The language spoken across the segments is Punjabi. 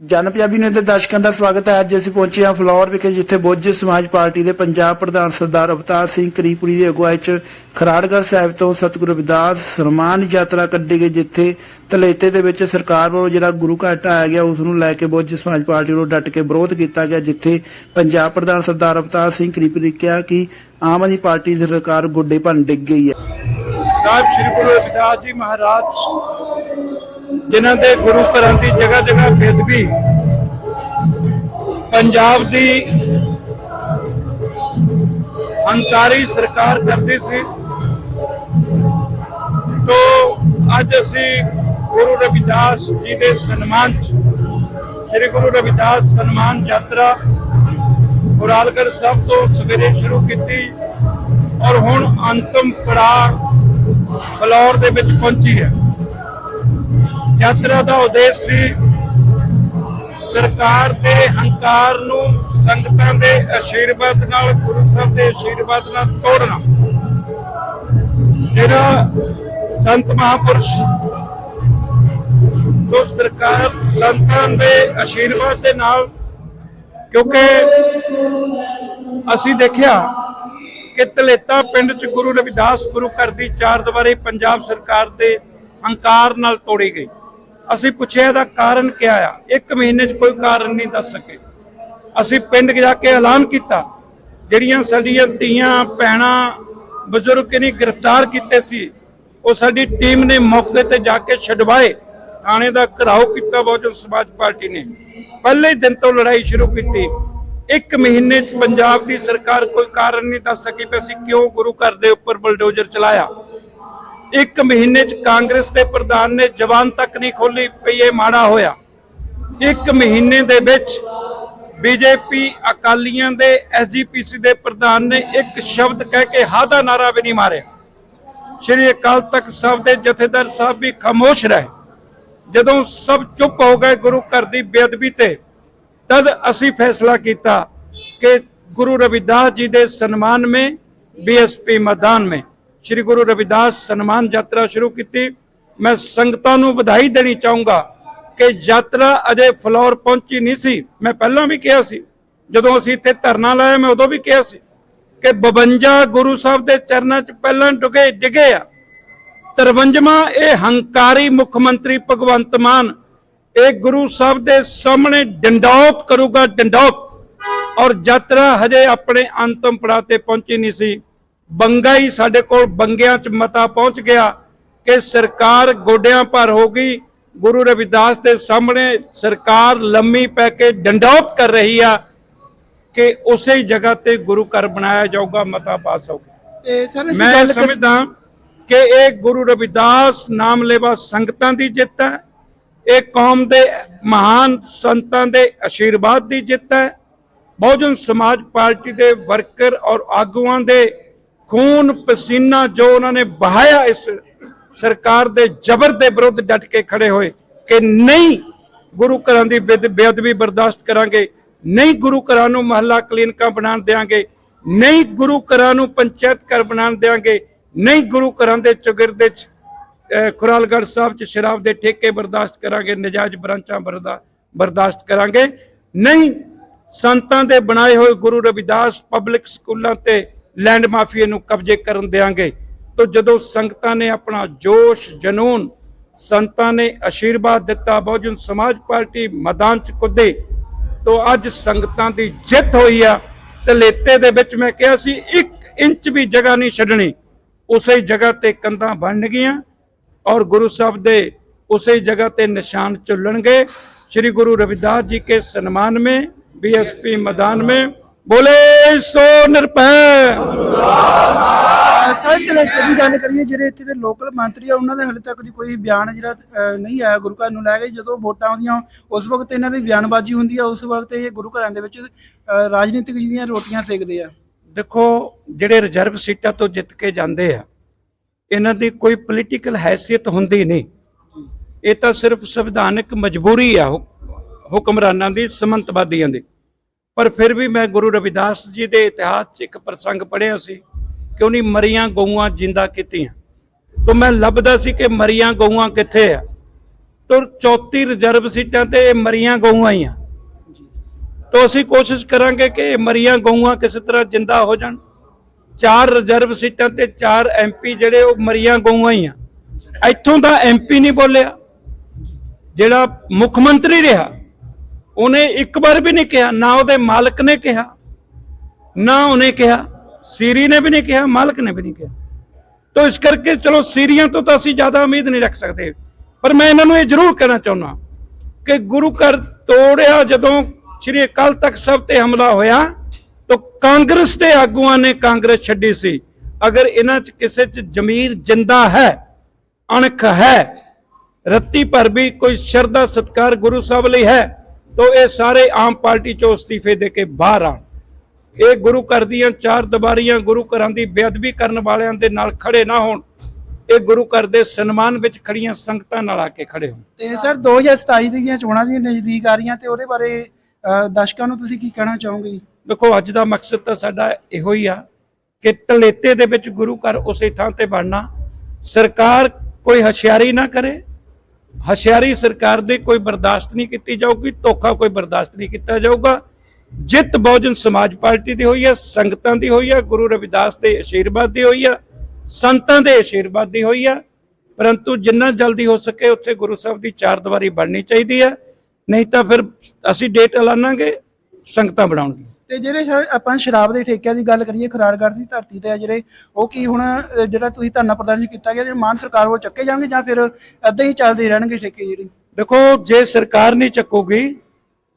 ਜਨ ਪੰਜਾਬੀ ਨਿਊਜ਼ ਦੇ ਦਰਸ਼ਕਾਂ ਦਾ ਸਵਾਗਤ ਹੈ। ਅੱਜ ਅਸੀਂ ਪਹੁੰਚੇ ਹਾਂ ਫਲੋਰ ਵਿਖੇ, ਜਿੱਥੇ ਬੋਝ ਸਮਾਜ ਪਾਰਟੀ ਦੇ ਪੰਜਾਬ ਪ੍ਰਧਾਨ ਸਰਦਾਰ ਅਵਤਾਰ ਸਿੰਘ ਕਰੀਪੁਰੀ ਦੀ ਅਗਵਾਈ 'ਚ ਖਰਾੜਗੜ੍ਹ ਸਾਹਿਬ ਤੋਂ ਸਤਿਗੁਰੂ ਰਵਿਦਾਸ ਸਨਮਾਨ ਯਾਤਰਾ ਕੱਢੀ ਗਈ, ਜਿੱਥੇ ਤਲੇਤੇ ਦੇ ਵਿੱਚ ਸਰਕਾਰ ਵੱਲੋਂ ਜਿਹੜਾ ਗੁਰੂ ਘਾਟ ਢਾਇਆ ਗਿਆ, ਉਸ ਨੂੰ ਲੈ ਕੇ ਬੋਝ ਸਮਾਜ ਪਾਰਟੀ ਵੱਲੋਂ ਡਟ ਕੇ ਵਿਰੋਧ ਕੀਤਾ ਗਿਆ, ਜਿੱਥੇ ਪੰਜਾਬ ਪ੍ਰਧਾਨ ਸਰਦਾਰ ਅਵਤਾਰ ਸਿੰਘ ਕਰੀਪੁਰੀ ਕਿਹਾ ਕਿ ਆਮ ਆਦਮੀ ਪਾਰਟੀ ਦੀ ਸਰਕਾਰ ਗੁੱਡੇ ਭੰਨ ਡਿੱਗ ਗਈ ਹੈ। ਸਾਹਿਬ, ਸ੍ਰੀ ਗੁਰੂ ਰਵਿਦਾਸ ਜੀ ਮਹਾਰਾਜ ਜਿਨ੍ਹਾਂ ਦੇ ਗੁਰੂ ਘਰਾਂ ਦੀ ਜਗ੍ਹਾ ਜਗ੍ਹਾ ਬੇਦਬੀ ਪੰਜਾਬ ਦੀ ਹੰਕਾਰੀ ਸਰਕਾਰ ਕਰਦੀ ਸੀ। ਤੋਂ ਅੱਜ ਅਸੀਂ ਗੁਰੂ ਰਵਿਦਾਸ ਜੀ ਦੇ ਸਨਮਾਨ 'ਚ ਸ੍ਰੀ ਗੁਰੂ ਰਵਿਦਾਸ ਸਨਮਾਨ ਯਾਤਰਾ ਗੁਰਾਲਗੜ੍ਹ ਸਾਹਿਬ ਤੋਂ ਸਵੇਰੇ ਸ਼ੁਰੂ ਕੀਤੀ ਔਰ ਹੁਣ ਅੰਤਮ ਪੜਾਅ ਫਲੌਰ ਦੇ ਵਿੱਚ ਪਹੁੰਚੀ ਹੈ। ਯਾਤਰਾ ਦਾ ਉਦੇਸ਼ ਸੀ। ਸਰਕਾਰ ਦੇ ਹੰਕਾਰ ਨੂੰ ਸੰਗਤਾਂ ਦੇ ਆਸ਼ੀਰਵਾਦ ਨਾਲ, ਗੁਰੂ ਸਾਹਿਬ ਦੇ ਆਸ਼ੀਰਵਾਦ ਨਾਲ ਤੋੜਨਾ। ਜਿਹੜਾ ਸੰਤ ਮਹਾਪੁਰਸ਼ ਤੋਂ ਸਰਕਾਰ ਸੰਤਾਂ ਦੇ ਆਸ਼ੀਰਵਾਦ ਦੇ ਨਾਲ, ਕਿਉਂਕਿ ਅਸੀਂ ਦੇਖਿਆ ਕਿ ਤਲੇਤਾ ਪਿੰਡ ਚ ਗੁਰੂ ਰਵਿਦਾਸ ਗੁਰੂ ਘਰ ਦੀ ਚਾਰ ਦੀਵਾਰੀ ਪੰਜਾਬ ਸਰਕਾਰ ਦੇ ਹੰਕਾਰ ਨਾਲ ਤੋੜੀ ਗਈ। ਅਸੀਂ ਪੁੱਛਿਆ ਇਹਦਾ ਕਾਰਨ ਕੀ ਆ? ਇੱਕ ਮਹੀਨੇ ਚ ਕੋਈ ਕਾਰਨ ਨਹੀਂ ਦੱਸ ਸਕੇ। ਅਸੀਂ ਪਿੰਡ ਜਾ ਕੇ ਐਲਾਨ ਕੀਤਾ। ਜਿਹੜੀਆਂ ਸਾਡੀਆਂ ਧੀਆਂ, ਭੈਣਾਂ, ਬਜ਼ੁਰਗ ਨਹੀਂ ਗ੍ਰਿਫਤਾਰ ਕੀਤੇ ਸੀ, ਉਹ ਸਾਡੀ ਟੀਮ ਨੇ ਮੌਕੇ ਤੇ ਜਾ ਕੇ ਛਡਵਾਏ। ਥਾਣੇ ਦਾ ਘਰਾਓ ਕੀਤਾ ਬਹੁਜਨ ਸਮਾਜ ਪਾਰਟੀ ਨੇ। ਪਹਿਲੇ ਦਿਨ ਤੋਂ ਲੜਾਈ ਸ਼ੁਰੂ ਕੀਤੀ। ਇੱਕ ਮਹੀਨੇ ਚ ਪੰਜਾਬ ਦੀ ਸਰਕਾਰ ਕੋਈ ਕਾਰਨ ਨਹੀਂ ਦੱਸ ਸਕੀ ਕਿ ਅਸੀਂ ਕਿਉਂ ਗੁਰੂ ਘਰ ਦੇ ਉੱਪਰ ਬਲਡੋਜ਼ਰ ਚਲਾਇਆ। ਇੱਕ ਮਹੀਨੇ ਚ ਕਾਂਗਰਸ ਦੇ ਪ੍ਰਧਾਨ ਨੇ ਜਵਾਨ ਤੱਕ ਨਹੀਂ ਖੋਲੀ ਪਈ, ਇਹ ਮਾੜਾ ਹੋਇਆ। ਇੱਕ ਮਹੀਨੇ ਦੇ ਵਿੱਚ ਬੀਜੇਪੀ ਅਕਾਲੀਆਂ ਦੇ ਐਸਜੀਪੀਸੀ ਦੇ ਪ੍ਰਧਾਨ ਨੇ ਇੱਕ ਸ਼ਬਦ ਕਹਿ ਕੇ ਹਾਂ ਨਾਰਾ ਵੀ ਨਹੀਂ ਮਾਰਿਆ। ਸ਼੍ਰੀ ਅਕਾਲ ਤਖਤ ਸਾਹਿਬ ਦੇ ਜਥੇਦਾਰ ਸਾਹਿਬ ਵੀ ਖਾਮੋਸ਼ ਰਹੇ। ਜਦੋਂ ਸਭ ਚੁੱਪ ਹੋ ਗਏ ਗੁਰੂ ਘਰ ਦੀ ਬੇਅਦਬੀ ਤੇ, ਤਦ ਅਸੀਂ ਫੈਸਲਾ ਕੀਤਾ ਕਿ ਗੁਰੂ ਰਵਿਦਾਸ ਜੀ ਦੇ ਸਨਮਾਨ में ਬੀਐਸਪੀ ਮੈਦਾਨ में ਸ਼੍ਰੀ ਗੁਰੂ ਰਵਿਦਾਸ ਸਨਮਾਨ ਯਾਤਰਾ ਸ਼ੁਰੂ ਕੀਤੀ। ਮੈਂ ਸੰਗਤਾਂ ਨੂੰ ਵਧਾਈ ਦੇਣੀ ਚਾਹੂੰਗਾ ਕਿ ਯਾਤਰਾ ਅਜੇ ਫਲੋਰ ਪਹੁੰਚੀ ਨਹੀਂ ਸੀ। ਮੈਂ ਪਹਿਲਾਂ ਵੀ ਕਿਹਾ ਸੀ, ਜਦੋਂ ਅਸੀਂ ਇੱਥੇ ਧਰਨਾ ਲਾਇਆ, ਮੈਂ ਉਦੋਂ ਵੀ ਕਿਹਾ ਸੀ ਕਿ 52 ਗੁਰੂ ਸਾਹਿਬ ਦੇ ਚਰਨਾਂ 'ਚ ਪਹਿਲਾਂ ਡੁਗੇ ਡਿਗੇ ਆ। 53ਵਾਂ ਇਹ ਹੰਕਾਰੀ ਮੁੱਖ ਮੰਤਰੀ ਭਗਵੰਤ ਮਾਨ, ਇਹ ਗੁਰੂ ਸਾਹਿਬ ਦੇ ਸਾਹਮਣੇ ਡੰਡੌਤ ਕਰੂਗਾ, ਡੰਡੌਤ। ਔਰ ਯਾਤਰਾ ਹਜੇ ਆਪਣੇ ਅੰਤਮ ਪੜਾਅ ਤੇ ਪਹੁੰਚੀ ਨਹੀਂ ਸੀ। ਬੰਗਾ ਹੀ ਸਾਡੇ ਕੋਲ ਬੰਗਿਆਂ 'ਚ ਮਤਾ ਪਹੁੰਚ ਗਿਆ ਕਿ ਸਰਕਾਰ ਗੋਡਿਆਂ ਭਰ ਹੋ ਗਈ ਗੁਰੂ ਰਵਿਦਾਸ ਦੇ ਸਾਹਮਣੇ ਸਰਕਾਰ ਲੰਮੀ ਪੈ ਕੇ ਡੰਡੌਤ ਕਰ ਰਹੀ ਆ ਕਿ ਉਸੇ ਹੀ ਜਗ੍ਹਾ ਤੇ ਗੁਰੂ ਘਰ ਬਣਾਇਆ ਜਾਊਗਾ ਮਤਾ ਪਾਸ ਹੋਊਗਾ ਤੇ ਸਰ ਅਸੀਂ ਗੱਲ ਸਮਝਦਾ ਕਿ ਇਹ ਗੁਰੂ ਰਵਿਦਾਸ ਨਾਮ ਲੈਵਾ ਸੰਗਤਾਂ ਦੀ ਜਿੱਤ ਹੈ। ਇਹ ਕੌਮ ਦੇ ਮਹਾਨ ਸੰਤਾਂ ਦੇ ਆਸ਼ੀਰਵਾਦ ਦੀ ਜਿੱਤ ਹੈ। ਬਹੁਜਨ ਸਮਾਜ ਪਾਰਟੀ ਦੇ ਵਰਕਰ ਔਰ ਆਗੂਆਂ ਦੇ ਖੂਨ ਪਸੀਨਾ ਜੋ ਉਹਨਾਂ ਨੇ ਬਹਾਇਆ ਇਸ ਸਰਕਾਰ ਦੇ ਜ਼ਬਰ ਦੇ ਵਿਰੁੱਧ ਡਟ ਕੇ ਖੜੇ ਹੋਏ ਕਿ ਨਹੀਂ ਗੁਰੂ ਘਰਾਂ ਦੀ ਬੇਅਦਬੀ ਬਰਦਾਸ਼ਤ ਕਰਾਂਗੇ, ਨਹੀਂ ਗੁਰੂ ਘਰਾਂ ਨੂੰ ਮਹੱਲਾ ਕਲੀਨਿਕਾਂ ਬਣਾਉਣ ਦੇਵਾਂਗੇ ਨਹੀਂ ਗੁਰੂ ਘਰਾਂ ਨੂੰ ਪੰਚਾਇਤ ਘਰ ਬਣਾਉਣ ਦੇਵਾਂਗੇ ਨਹੀਂ ਗੁਰੂ ਘਰਾਂ ਦੇ ਚੁਗਿਰਦੇ ਚ, ਅਹ, ਖੁਰਾਲਗੜ੍ਹ ਸਾਹਿਬ ਚ ਸ਼ਰਾਬ ਦੇ ਠੇਕੇ ਬਰਦਾਸ਼ਤ ਕਰਾਂਗੇ, ਨਜਾਇਜ਼ ਬ੍ਰਾਂਚਾਂ ਬਰਦਾ ਬਰਦਾਸ਼ਤ ਕਰਾਂਗੇ, ਨਹੀਂ ਸੰਤਾਂ ਦੇ ਬਣਾਏ ਹੋਏ ਗੁਰੂ ਰਵਿਦਾਸ ਪਬਲਿਕ ਸਕੂਲਾਂ ਤੇ ਲੈਂਡ ਮਾਫੀਆ ਨੂੰ ਕਬਜ਼ੇ ਕਰਨ ਦੇਾਂਗੇ ਤੋ ਜਦੋਂ ਸੰਗਤਾਂ ਨੇ ਆਪਣਾ ਜੋਸ਼ ਜਨੂਨ, ਸੰਤਾਂ ਨੇ ਅਸ਼ੀਰਵਾਦ ਦਿੱਤਾ, ਬਹੁਜਨ ਸਮਾਜ ਪਾਰਟੀ ਮੈਦਾਨ 'ਚ ਕੁੱਦੇ, ਤੋ ਅੱਜ ਸੰਗਤਾਂ ਦੀ ਜਿੱਤ ਹੋਈ ਆ। ਤਲੇਤੇ ਦੇ ਵਿੱਚ ਮੈਂ ਕਿਹਾ ਸੀ 1 ਇੰਚ ਵੀ ਜਗ੍ਹਾ ਨਹੀਂ ਛੱਡਣੀ। ਉਸੇ ਜਗ੍ਹਾ ਤੇ ਕੰਧਾਂ ਬਣ ਗਈਆਂ ਔਰ ਗੁਰੂ ਸਾਹਿਬ ਦੇ ਉਸੇ ਜਗ੍ਹਾ ਤੇ ਨਿਸ਼ਾਨ ਚੁੱਲਣਗੇ ਸ੍ਰੀ ਗੁਰੂ ਰਵਿਦਾਸ ਜੀ ਕੇ ਸਨਮਾਨ ਮੇ ਬੀਐਸਪੀ ਮੈਦਾਨ ਮੇ। ਬੋਲੇ ਸੋ ਨਿਰਪੈ ਸਾਰੇ ਤੇ ਕਦੀ ਗੱਲ ਕਰੀਏ ਜਿਹੜੇ ਇੱਥੇ ਦੇ ਲੋਕਲ ਮੰਤਰੀ ਆ ਉਹਨਾਂ ਦੇ ਹਲੇ ਤੱਕ ਕੋਈ ਬਿਆਨ ਜਿਹੜਾ ਨਹੀਂ ਆਇਆ ਗੁਰੂ ਘਰ ਨੂੰ ਲੈ ਕੇ। ਜਦੋਂ ਵੋਟਾਂ ਆਉਂਦੀਆਂ ਉਸ ਵਕਤ ਇਹਨਾਂ ਦੀ ਬਿਆਨਬਾਜ਼ੀ ਹੁੰਦੀ ਆ ਉਸ ਵਕਤ ਇਹ ਗੁਰੂ ਘਰਾਂ ਦੇ ਵਿੱਚ ਰਾਜਨੀਤਿਕ ਜਿਹੜੀਆਂ ਰੋਟੀਆਂ ਸੇਕਦੇ ਆ। ਦੇਖੋ ਜਿਹੜੇ ਰਿਜ਼ਰਵ ਸੀਟਾਂ ਤੋਂ ਜਿੱਤ ਕੇ ਜਾਂਦੇ ਆ ਇਹਨਾਂ ਦੀ ਕੋਈ ਪੋਲੀਟੀਕਲ ਹੈਸੀਅਤ ਹੁੰਦੀ ਨਹੀਂ। ਇਹ ਤਾਂ ਸਿਰਫ ਸੰਵਿਧਾਨਕ ਮਜਬੂਰੀ ਆ ਹੁਕਮਰਾਨਾਂ ਦੀ ਸਮੰਤਵਾਦੀਆਂ ਦੀ। ਪਰ ਫਿਰ ਵੀ ਮੈਂ ਗੁਰੂ ਰਵਿਦਾਸ ਜੀ ਦੇ ਇਤਿਹਾਸ 'ਚ ਇੱਕ ਪ੍ਰਸੰਗ ਪੜ੍ਹਿਆ ਸੀ ਕਿ ਉਹਨੇ ਮਰੀਆਂ ਗਊਆਂ ਜਿੰਦਾ ਕੀਤੀਆਂ। ਤੋਂ ਮੈਂ ਲੱਭਦਾ ਸੀ ਕਿ ਮਰੀਆਂ ਗਊਆਂ ਕਿੱਥੇ ਆ। ਤੋਂ 34 ਰਿਜ਼ਰਵ ਸੀਟਾਂ ਤੇ ਇਹ ਮਰੀਆਂ ਗਊਆਂ ਹੀ ਆ ਤੋਂ ਅਸੀਂ ਕੋਸ਼ਿਸ਼ ਕਰਾਂਗੇ ਕਿ ਇਹ ਮਰੀਆਂ ਗਊਆਂ ਕਿਸੇ ਤਰ੍ਹਾਂ ਜਿੰਦਾ ਹੋ ਜਾਣ। ਚਾਰ ਰਿਜ਼ਰਵ ਸੀਟਾਂ ਤੇ ਚਾਰ ਐਮਪੀ ਜਿਹੜੇ ਉਹ ਮਰੀਆਂ ਗਊਆਂ ਹੀ ਆ ਇੱਥੋਂ ਦਾ ਐਮਪੀ ਨਹੀਂ ਬੋਲਿਆ। ਜਿਹੜਾ ਮੁੱਖ ਮੰਤਰੀ ਰਿਹਾ ਉਹਨੇ ਇੱਕ ਵਾਰ ਵੀ ਨਹੀਂ ਕਿਹਾ, ਨਾ ਉਹਦੇ ਮਾਲਕ ਨੇ ਕਿਹਾ, ਨਾ ਉਹਨੇ ਕਿਹਾ, ਸੀਰੀ ਨੇ ਵੀ ਨਹੀਂ ਕਿਹਾ, ਮਾਲਕ ਨੇ ਵੀ ਨਹੀਂ ਕਿਹਾ। ਤਾਂ ਇਸ ਕਰਕੇ ਚਲੋ ਸੀਰੀਆਂ ਤੋਂ ਤਾਂ ਅਸੀਂ ਜ਼ਿਆਦਾ ਉਮੀਦ ਨਹੀਂ ਰੱਖ ਸਕਦੇ। ਪਰ ਮੈਂ ਇਹਨਾਂ ਨੂੰ ਇਹ ਜ਼ਰੂਰ ਕਹਿਣਾ ਚਾਹੁੰਦਾ ਕਿ ਗੁਰੂ ਘਰ ਤੋੜਿਆ ਜਦੋਂ ਸ੍ਰੀ ਅਕਾਲ ਤਖਤ ਸਾਹਿਬ ਤੇ ਹਮਲਾ ਹੋਇਆ, ਤਾਂ ਕਾਂਗਰਸ ਦੇ ਆਗੂਆਂ ਨੇ ਕਾਂਗਰਸ ਛੱਡੀ ਸੀ। ਅਗਰ ਇਹਨਾਂ 'ਚ ਕਿਸੇ 'ਚ ਜ਼ਮੀਰ ਜਿੰਦਾ ਹੈ, ਅਣਖ ਹੈ, ਰੱਤੀ ਭਰ ਵੀ ਕੋਈ ਸ਼ਰਧਾ ਸਤਕਾਰ ਗੁਰੂ ਸਾਹਿਬ ਲਈ ਹੈ ਤਾਂ ਇਹ ਸਾਰੇ ਆਮ ਪਾਰਟੀ ਚੋਂ ਅਸਤੀਫੇ ਦੇ ਕੇ ਬਾਹਰ ਆਣ ਇਹ ਗੁਰੂ ਘਰ ਦੀਆਂ ਚਾਰ ਦੀਵਾਰੀਆਂ ਗੁਰੂ ਘਰਾਂ ਦੀ ਬੇਅਦਬੀ ਕਰਨ ਵਾਲਿਆਂ ਦੇ ਨਾਲ ਖੜੇ ਨਾ ਹੋਣ। ਇਹ ਗੁਰੂ ਘਰ ਦੇ ਸਨਮਾਨ ਵਿੱਚ ਖੜੀਆਂ ਸੰਗਤਾਂ ਨਾਲ ਆ ਕੇ ਖੜੇ ਹੋਣ। ਤੇ ਸਰ 2027 ਦੀਆਂ ਚੋਣਾਂ ਦੀਆਂ ਨਜ਼ਦੀਕ ਆ ਰਹੀਆਂ ਤੇ ਉਹਦੇ ਬਾਰੇ ਦਰਸ਼ਕਾਂ ਨੂੰ ਤੁਸੀਂ ਕੀ ਕਹਿਣਾ ਚਾਹੋਗੇ? ਦੇਖੋ ਅੱਜ ਦਾ ਮਕਸਦ ਤਾਂ ਸਾਡਾ ਇਹੋ ਹੀ ਆ ਕਿ ਤਲੇਤੇ ਦੇ ਵਿੱਚ ਗੁਰੂ ਘਰ ਉਸੇ ਥਾਂ ਤੇ ਬਣਨਾ। ਸਰਕਾਰ ਕੋਈ ਹਸ਼ਿਆਰੀ ਨਾ ਕਰੇ ਹਸ਼ਿਆਰੀ ਸਰਕਾਰ ਦੇ ਕੋਈ ਬਰਦਾਸ਼ਤ ਨਹੀਂ ਕੀਤੀ ਜਾਊਗੀ, ਧੋਖਾ ਕੋਈ ਬਰਦਾਸ਼ਤ ਨਹੀਂ ਕੀਤਾ ਜਾਊਗਾ। ਜਿੱਤ ਬਹੁਜਨ ਸਮਾਜ ਪਾਰਟੀ ਦੀ ਹੋਈ ਹੈ, ਸੰਗਤਾਂ ਦੀ ਹੋਈ ਹੈ, ਗੁਰੂ ਰਵਿਦਾਸ ਦੇ ਆਸ਼ੀਰਵਾਦ ਦੀ ਹੋਈ ਹੈ, ਸੰਤਾਂ ਦੇ ਆਸ਼ੀਰਵਾਦ ਦੀ ਹੋਈ ਹੈ। ਪਰੰਤੂ ਜਿੰਨਾ ਜਲਦੀ ਹੋ ਸਕੇ ਉੱਥੇ ਗੁਰੂ ਸਾਹਿਬ ਦੀ ਚਾਰ ਦੀਵਾਰੀ ਬਣਨੀ ਚਾਹੀਦੀ ਹੈ, ਨਹੀਂ ਤਾਂ ਫਿਰ ਅਸੀਂ ਡੇਟ ਐਲਾਨਾਂਗੇ, ਸੰਗਤਾਂ ਬਣਾਉਣਗੇ ਤੇ ਜਿਹੜੇ ਸਰ ਆਪਾਂ ਸ਼ਰਾਬ ਦੇ ਠੇਕਿਆਂ ਦੀ ਗੱਲ ਕਰੀਏ ਖਰਾੜਗੜ੍ਹ ਦੀ ਧਰਤੀ ਤੇ ਆ ਜਿਹੜੇ ਉਹ ਕੀ ਹੁਣ ਅ, ਜਿਹੜਾ ਤੁਸੀਂ ਧਰਨਾ ਪ੍ਰਦਰਸ਼ਨ ਕੀਤਾ ਗਿਆ ਜਿਹੜੇ ਮਾਨ ਸਰਕਾਰ ਵੱਲੋਂ ਚੱਕੇ ਜਾਣਗੇ ਜਾਂ ਫਿਰ ਏਦਾਂ ਹੀ ਚੱਲਦੇ ਰਹਿਣਗੇ ਠੇਕੇ ਜਿਹੜੇ? ਦੇਖੋ ਜੇ ਸਰਕਾਰ ਨਹੀਂ ਚੱਕੂਗੀ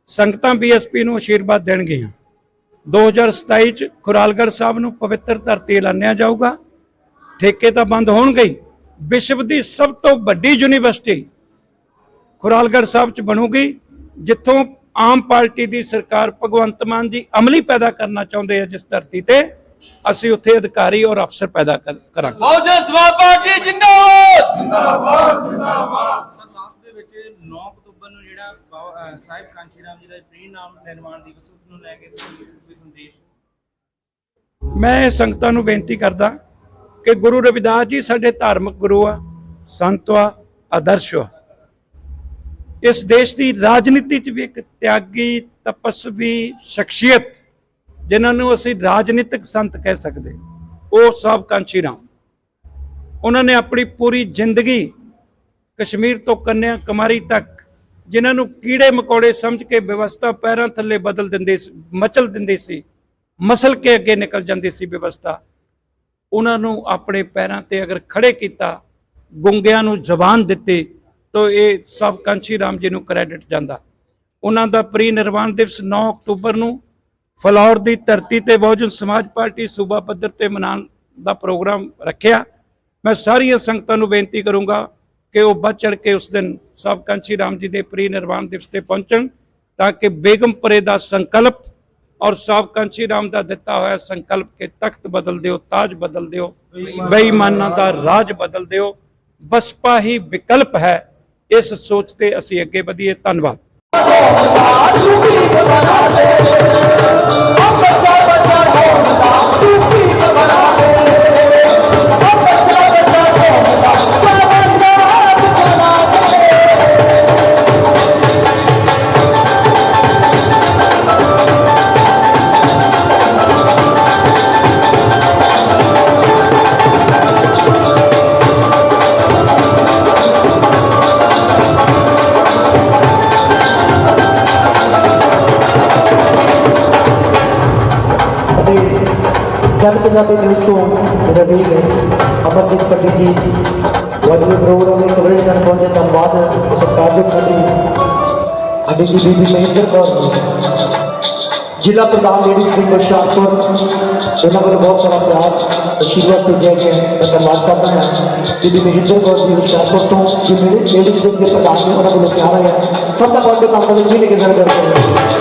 ਸੰਗਤਾਂ ਬੀਐਸਪੀ ਨੂੰ ਆਸ਼ੀਰਵਾਦ ਦੇਣਗੀਆਂ। 2027 ਚ ਖੁਰਾਲਗੜ੍ਹ ਸਾਹਿਬ ਨੂੰ ਪਵਿੱਤਰ ਧਰਤੀ ਐਲਾਨਿਆ ਜਾਊਗਾ। ਠੇਕੇ ਤਾਂ ਬੰਦ ਹੋਣਗੇ ਹੀ। ਵਿਸ਼ਵ ਦੀ ਸਭ ਤੋਂ ਵੱਡੀ ਯੂਨੀਵਰਸਿਟੀ ਖੁਰਾਲਗੜ੍ਹ ਸਾਹਿਬ ਚ ਬਣੂਗੀ ਜਿੱਥੋਂ ਆਮ ਪਾਰਟੀ ਦੀ ਸਰਕਾਰ ਭਗਵੰਤ ਮਾਨ ਜੀ ਅਮਲੀ ਪੈਦਾ ਕਰਨਾ ਚਾਹੁੰਦੇ ਆ ਜਿਸ ਧਰਤੀ ਤੇ ਅਸੀਂ ਉੱਥੇ ਅਧਿਕਾਰੀ ਔਰ ਅਫਸਰ ਪੈਦਾ ਕਰ- ਕਰਾਂਗੇ। ਬਹੁਜਨ ਸਮਾਜ ਪਾਰਟੀ ਜਿੰਦਾਬਾਦ! ਸਰ ਲਾਸਟ ਦੇ ਵਿੱਚ 9 ਅਕਤੂਬਰ ਨੂੰ ਜਿਹੜਾ ਸਾਹਿਬ ਕਾਂਚੀ ਰਾਮ ਜੀ ਦਾ ਪ੍ਰੀ ਨਾਮ ਨਿਰਮਾਣ ਦਿਵਸ ਉਸ ਨੂੰ ਲੈ ਕੇ ਕੋਈ ਸੰਦੇਸ਼? ਮੈਂ ਸੰਗਤਾਂ ਨੂੰ ਬੇਨਤੀ ਕਰਦਾ ਕਿ ਗੁਰੂ ਰਵਿਦਾਸ ਜੀ ਸਾਡੇ ਧਾਰਮਿਕ ਗੁਰੂ ਆ ਸੰਤ ਆ ਆਦਰਸ਼ ਆ। ਇਸ ਦੇਸ਼ ਦੀ ਰਾਜਨੀਤੀ 'ਚ ਵੀ ਇੱਕ ਤਿਆਗੀ, ਤਪਸਵੀ ਸ਼ਖਸੀਅਤ, ਜਿਨ੍ਹਾਂ ਨੂੰ ਅਸੀਂ ਰਾਜਨੀਤਿਕ ਸੰਤ ਕਹਿ ਸਕਦੇ। ਉਹ ਸਾਹਿਬ ਕਾਂਚੀ ਰਾਮ। ਉਹਨਾਂ ਨੇ ਆਪਣੀ ਪੂਰੀ ਜ਼ਿੰਦਗੀ ਕਸ਼ਮੀਰ ਤੋਂ ਕੰਨਿਆ ਕੁਮਾਰੀ ਤੱਕ, ਜਿਨ੍ਹਾਂ ਨੂੰ ਕੀੜੇ ਮਕੌੜੇ ਸਮਝ ਕੇ ਵਿਵਸਥਾ ਪੈਰਾਂ ਥੱਲੇ ਬਦਲ ਦਿੰਦੇ ਸੀ, ਮਚਲ ਦਿੰਦੇ ਸੀ, ਮਸਲ ਕੇ ਅੱਗੇ ਨਿਕਲ ਜਾਂਦੀ ਸੀ ਵਿਵਸਥਾ। ਉਹਨਾਂ ਨੂੰ ਆਪਣੇ ਪੈਰਾਂ ਤੇ ਅਗਰ ਖੜੇ ਕੀਤਾ, ਗੁੰਗਿਆਂ ਨੂੰ ਜ਼ਬਾਨ ਦਿੱਤੀ ਤੋਂ ਇਹ ਸਭ ਕਾਂਚੀ ਰਾਮ ਜੀ ਨੂੰ ਕ੍ਰੈਡਿਟ ਜਾਂਦਾ। ਉਹਨਾਂ ਦਾ ਪ੍ਰੀ ਨਿਰਵਾਣ ਦਿਵਸ 9 ਅਕਤੂਬਰ ਨੂੰ ਫਲੌਰ ਦੀ ਧਰਤੀ ਤੇ ਬਹੁਜਨ ਸਮਾਜ ਪਾਰਟੀ ਸੂਬਾ ਪੱਧਰ ਤੇ ਮਨਾਉਣ ਦਾ ਪ੍ਰੋਗਰਾਮ ਰੱਖਿਆ। ਮੈਂ ਸਾਰੀਆਂ ਸੰਗਤਾਂ ਨੂੰ ਬੇਨਤੀ ਕਰੂੰਗਾ ਕਿ ਉਹ ਵੱਧ ਚੜ ਕੇ ਉਸ ਦਿਨ ਸਭ ਕਾਂਚੀ ਰਾਮ ਜੀ ਦੇ ਪ੍ਰੀ ਨਿਰਵਾਣ ਦਿਵਸ ਤੇ ਪਹੁੰਚਣ ਤਾਂ ਕਿ ਬੇਗਮਪੁਰੇ ਦਾ ਸੰਕਲਪ ਔਰ ਸਾਬ ਕਾਂਚੀ ਰਾਮ ਦਾ ਦਿੱਤਾ ਹੋਇਆ ਸੰਕਲਪ ਕੇ ਤਖਤ ਬਦਲ ਦਿਓ, ਤਾਜ ਬਦਲ ਦਿਓ, ਬੇਈਮਾਨਾਂ ਦਾ ਰਾਜ ਬਦਲ ਦਿਓ। ਬਸਪਾ ਹੀ ਵਿਕਲਪ ਹੈ। ਇਸ ਸੋਚ ਤੇ ਅਸੀਂ ਅੱਗੇ ਵਧੀਏ। ਧੰਨਵਾਦ। ਅਤੇ ਜਨ ਪੰਜਾਬੀ ਨਿਊਜ਼ ਤੋਂ ਰਵੀ ਗਏ ਅਮਰਜੀਤ ਪੱਟੀ ਜੀ ਅੱਜ ਦੇ ਪ੍ਰੋਗਰਾਮ ਦੀ ਕਵਰੇਜ ਕਰਨ ਪਹੁੰਚੇ ਧੰਨਵਾਦ ਸਤਿਕਾਰਯੋਗ ਸਾਡੀ ਸਾਡੀ ਜੀ ਬੀਬੀ ਮਹਿੰਦਰ ਕੌਰ ਜੀ ਜ਼ਿਲ੍ਹਾ ਪ੍ਰਧਾਨ ਲੇਡੀਜ਼ ਵਿੰਗ ਹੁਸ਼ਿਆਰਪੁਰ ਇਹਨਾਂ ਵੱਲੋਂ ਬਹੁਤ ਸਾਰਾ ਪਿਆਰ ਅਸ਼ੀਰਵਾਦ ਭੇਜਿਆ ਗਿਆ ਹੈ ਮੈਂ ਧੰਨਵਾਦ ਕਰਦਾ ਹਾਂ ਬੀਬੀ ਮਹਿੰਦਰ ਕੌਰ ਜੀ ਹੁਸ਼ਿਆਰਪੁਰ ਤੋਂ ਜੋ ਮੇਰੇ ਲੇਡੀਜ਼ ਵਿੰਗ ਦੇ ਪ੍ਰਧਾਨ ਨੇ ਉਹਨਾਂ ਵੱਲੋਂ ਪਿਆਰ ਆਇਆ ਸਭ ਦਾ ਬਹੁਤ ਬਹੁਤ ਧੰਨਵਾਦ ਜੀ ਨੇ ਕਿਹਾ ਕਰਦੇ